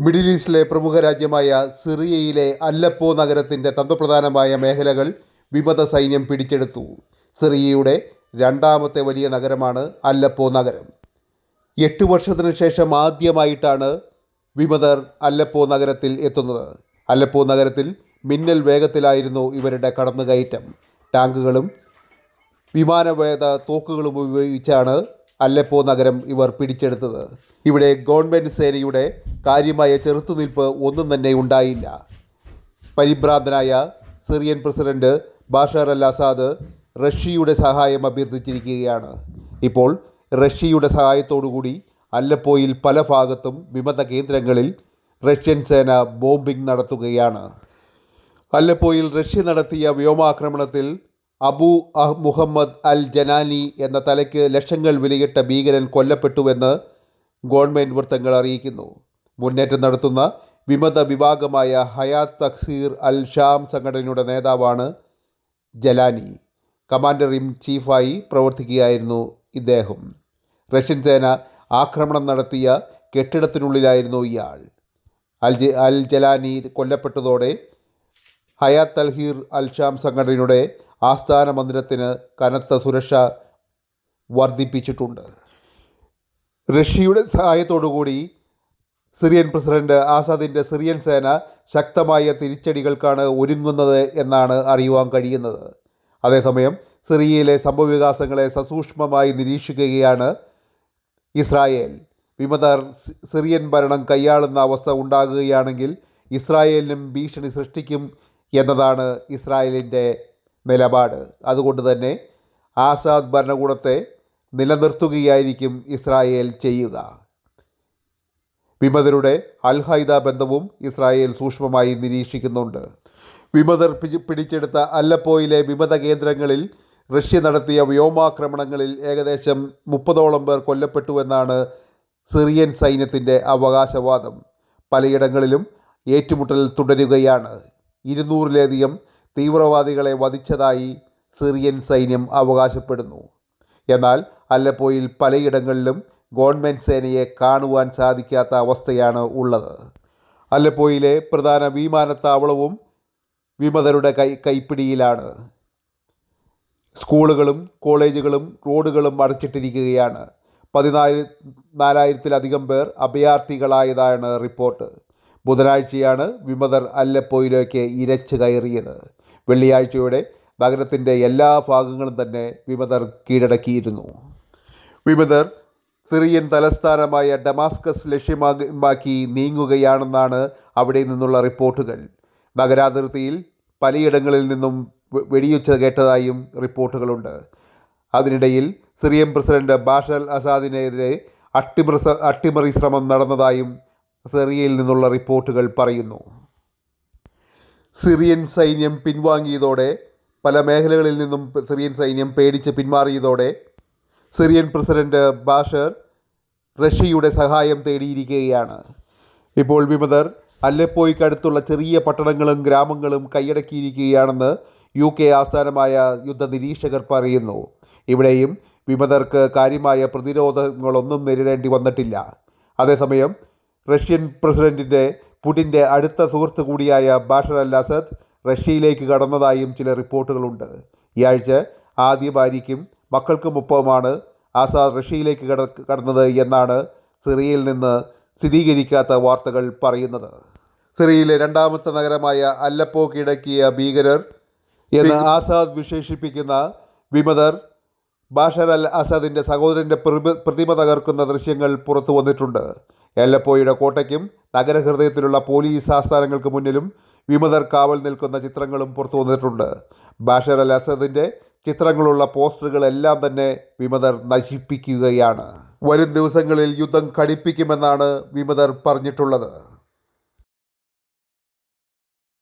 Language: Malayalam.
മിഡിൽ ഈസ്റ്റിലെ പ്രമുഖ രാജ്യമായ സിറിയയിലെ അല്ലപ്പോ നഗരത്തിന്റെ തന്ത്രപ്രധാനമായ മേഖലകൾ വിമത സൈന്യം പിടിച്ചെടുത്തു. സിറിയയുടെ രണ്ടാമത്തെ വലിയ നഗരമാണ് അല്ലപ്പോ നഗരം. എട്ട് വർഷത്തിനു ശേഷം ആദ്യമായിട്ടാണ് വിമതർ അല്ലപ്പോ നഗരത്തിൽ എത്തുന്നത്. അല്ലപ്പോ നഗരത്തിൽ മിന്നൽ വേഗത്തിലായിരുന്നു ഇവരുടെ കടന്നുകയറ്റം. ടാങ്കുകളും വിമാനവേദ തോക്കുകളും ഉപയോഗിച്ചാണ് അല്ലപ്പോ നഗരം ഇവർ പിടിച്ചെടുത്തത്. ഇവിടെ ഗവൺമെന്റ് സേനയുടെ കാര്യമായ ചെറുത്തുനിൽപ്പ് ഒന്നും തന്നെ ഉണ്ടായില്ല. പരിഭ്രാന്തനായ Syrian president Bashar al Assad റഷ്യയുടെ സഹായം അഭ്യർത്ഥിച്ചിരിക്കുകയാണ്. ഇപ്പോൾ റഷ്യയുടെ സഹായത്തോടുകൂടി അല്ലപ്പോയിൽ പല ഭാഗത്തും വിമത കേന്ദ്രങ്ങളിൽ റഷ്യൻ സേന ബോംബിംഗ് നടത്തുകയാണ്. അല്ലപ്പോയിൽ റഷ്യ നടത്തിയ വ്യോമാക്രമണത്തിൽ അബു അഹ് മുഹമ്മദ് അൽ ജനാനി എന്ന തലയ്ക്ക് ലക്ഷങ്ങൾ വിലയിട്ട ഭീകരൻ കൊല്ലപ്പെട്ടുവെന്ന് ഗവൺമെന്റ് വൃത്തങ്ങൾ അറിയിക്കുന്നു. മുന്നേറ്റം നടത്തുന്ന വിമത വിഭാഗമായ ഹയാത്ത് തക്സീർ അൽ ഷാം സംഘടനയുടെ നേതാവാണ് ജലാനി. കമാൻഡർ ഇൻ ചീഫായി പ്രവർത്തിക്കുകയായിരുന്നു ഇദ്ദേഹം. റഷ്യൻ സേന ആക്രമണം നടത്തിയ കെട്ടിടത്തിനുള്ളിലായിരുന്നു ഇയാൾ. അൽ അൽ ജലാനി കൊല്ലപ്പെട്ടതോടെ ഹയാത്ത് തൽഹീർ അൽ ഷാം സംഘടനയുടെ ആസ്ഥാന മന്ദിരത്തിന് കനത്ത സുരക്ഷ വർദ്ധിപ്പിച്ചിട്ടുണ്ട്. റഷ്യയുടെ സഹായത്തോടുകൂടി സിറിയൻ പ്രസിഡന്റ് ആസാദിന്റെ സിറിയൻ സേന ശക്തമായ തിരിച്ചടികൾക്കാണ് ഒരുങ്ങുന്നത് എന്നാണ് അറിയുവാൻ കഴിയുന്നത്. അതേസമയം സിറിയയിലെ സംഭവവികാസങ്ങളെ സസൂക്ഷ്മമായി നിരീക്ഷിക്കുകയാണ് ഇസ്രായേൽ. വിമതർ സിറിയൻ ഭരണം കൈയാളുന്ന അവസ്ഥ ഉണ്ടാകുകയാണെങ്കിൽ ഇസ്രായേലിനും ഭീഷണി സൃഷ്ടിക്കും എന്നതാണ് ഇസ്രായേലിന്റെ നിലപാട്. അതുകൊണ്ട് തന്നെ ആസാദ് ഭരണകൂടത്തെ നിലനിർത്തുകയായിരിക്കും ഇസ്രായേൽ ചെയ്യുക. വിമതരുടെ അൽ ബന്ധവും ഇസ്രായേൽ സൂക്ഷ്മമായി നിരീക്ഷിക്കുന്നുണ്ട്. വിമതർ പിടിച്ചെടുത്ത അല്ലപ്പോയിലെ വിമത കേന്ദ്രങ്ങളിൽ റഷ്യ നടത്തിയ വ്യോമാക്രമണങ്ങളിൽ ഏകദേശം മുപ്പതോളം പേർ കൊല്ലപ്പെട്ടുവെന്നാണ് സിറിയൻ സൈന്യത്തിന്റെ അവകാശവാദം. പലയിടങ്ങളിലും ഏറ്റുമുട്ടൽ തുടരുകയാണ്. ഇരുന്നൂറിലധികം തീവ്രവാദികളെ വധിച്ചതായി സിറിയൻ സൈന്യം അവകാശപ്പെടുന്നു. എന്നാൽ അല്ലപ്പോയിൽ പലയിടങ്ങളിലും ഗവൺമെന്റ് സേനയെ കാണുവാൻ സാധിക്കാത്ത അവസ്ഥയാണ് ഉള്ളത്. അല്ലപ്പോയിലെ പ്രധാന വിമാനത്താവളവും വിമതരുടെ കൈ കൈപ്പിടിയിലാണ്. സ്കൂളുകളും കോളേജുകളും റോഡുകളും അടച്ചിട്ടിരിക്കുകയാണ്. പതിനാല് നാലായിരത്തിലധികം പേർ അഭയാർത്ഥികളായതാണ് റിപ്പോർട്ട്. ബുധനാഴ്ചയാണ് വിമതർ അല്ലപ്പോയിലേക്ക് ഇരച്ചു കയറിയത്. വെള്ളിയാഴ്ചയോടെ നഗരത്തിന്റെ എല്ലാ ഭാഗങ്ങളും തന്നെ വിമതർ കീഴടക്കിയിരുന്നു. വിമതർ സിറിയൻ തലസ്ഥാനമായ ഡമാസ്കസ് ലക്ഷ്യമാക്കി നീങ്ങുകയാണെന്നാണ് അവിടെ നിന്നുള്ള റിപ്പോർട്ടുകൾ. നഗരാതിർത്തിയിൽ പലയിടങ്ങളിൽ നിന്നും വെടിയുച്ച കേട്ടതായും റിപ്പോർട്ടുകളുണ്ട്. അതിനിടയിൽ സിറിയൻ പ്രസിഡന്റ് ബാഷൽ അസാദിനെതിരെ അട്ടിമറി അട്ടിമറി ശ്രമം നടന്നതായും സിറിയയിൽ നിന്നുള്ള റിപ്പോർട്ടുകൾ പറയുന്നു. സിറിയൻ സൈന്യം പിൻവാങ്ങിയതോടെ പല മേഖലകളിൽ നിന്നും സിറിയൻ സൈന്യം പേടിച്ച് പിന്മാറിയതോടെ സിറിയൻ പ്രസിഡന്റ് ബാഷർ റഷ്യയുടെ സഹായം തേടിയിരിക്കുകയാണ്. ഇപ്പോൾ വിമതർ അല്ലപ്പോയ്ക്കടുത്തുള്ള ചെറിയ പട്ടണങ്ങളും ഗ്രാമങ്ങളും കൈയടക്കിയിരിക്കുകയാണെന്ന് യു കെ ആസ്ഥാനമായ യുദ്ധ നിരീക്ഷകർ പറയുന്നു. ഇവിടെയും വിമതർക്ക് കാര്യമായ പ്രതിരോധങ്ങളൊന്നും നേരിടേണ്ടി വന്നിട്ടില്ല. അതേസമയം റഷ്യൻ പ്രസിഡന്റിന്റെ പുടിന്റെ അടുത്ത സുഹൃത്ത് കൂടിയായ ബാഷർ അൽ അസദ് റഷ്യയിലേക്ക് കടന്നതായും ചില റിപ്പോർട്ടുകളുണ്ട്. ഈ ആഴ്ച ആദ്യ ഭാര്യയ്ക്കും മക്കൾക്കുമൊപ്പമാണ് ആസാദ് റഷ്യയിലേക്ക് കട കടന്നത് എന്നാണ് സിറിയയിൽ നിന്ന് സ്ഥിരീകരിക്കാത്ത വാർത്തകൾ പറയുന്നത്. സിറിയയിലെ രണ്ടാമത്തെ നഗരമായ അല്ലപ്പോ കീഴടക്കിയ ഭീകരർ എന്ന് ആസാദ് വിശേഷിപ്പിക്കുന്ന വിമതർ ബാഷർ അൽ അസദിന്റെ സഹോദരന്റെ പ്രതിമ- തകർക്കുന്ന ദൃശ്യങ്ങൾ പുറത്തു വന്നിട്ടുണ്ട്. എല്ലപ്പോയുടെ കോട്ടയ്ക്കും നഗരഹൃദയത്തിലുള്ള പോലീസ് ആസ്ഥാനങ്ങൾക്ക് മുന്നിലും വിമതർ കാവൽ നിൽക്കുന്ന ചിത്രങ്ങളും പുറത്തു വന്നിട്ടുണ്ട്. ബാഷർ അൽ അസദിന്റെ ചിത്രങ്ങളുള്ള പോസ്റ്ററുകളെല്ലാം തന്നെ വിമതർ നശിപ്പിക്കുകയാണ്. വരും ദിവസങ്ങളിൽ യുദ്ധം കടിപ്പിക്കുമെന്നാണ് വിമതർ പറഞ്ഞിട്ടുള്ളത്.